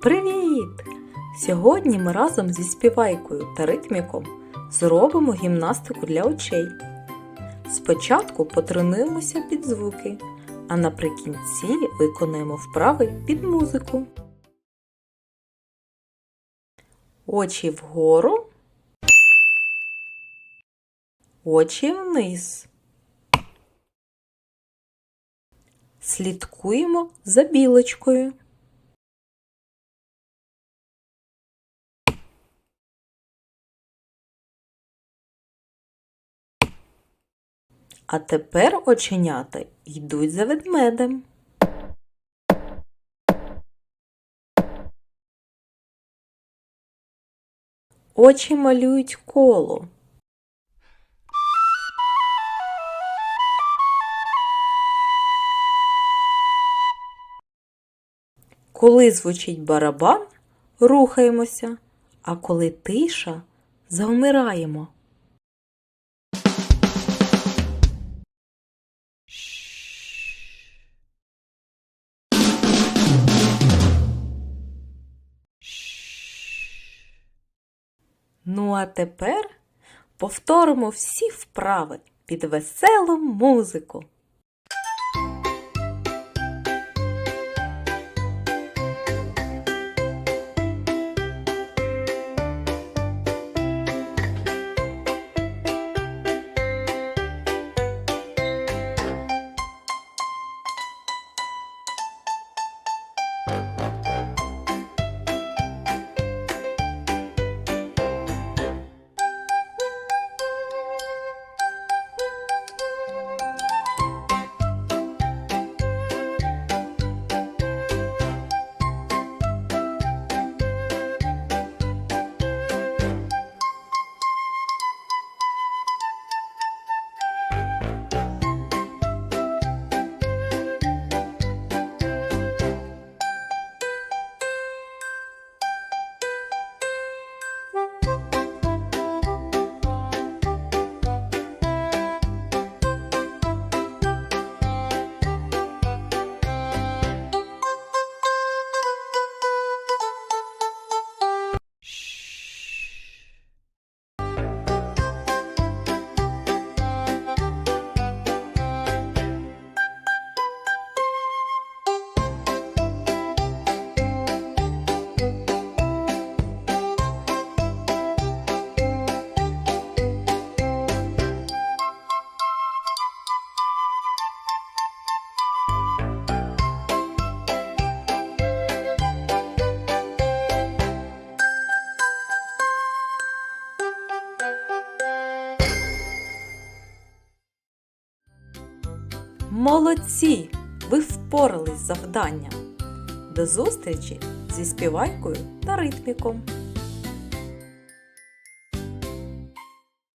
Привіт! Сьогодні ми разом зі співайкою та ритміком зробимо гімнастику для очей. Спочатку потренуємося під звуки, а наприкінці виконаємо вправи під музику. Очі вгору, очі вниз. Слідкуємо за білочкою. А тепер оченята йдуть за ведмедем. Очі малюють коло. Коли звучить барабан, рухаємося, а коли тиша, завмираємо. Ну а тепер повторимо всі вправи під веселу музику. Молодці! Ви впорались з завданням. До зустрічі зі співайкою та ритміком.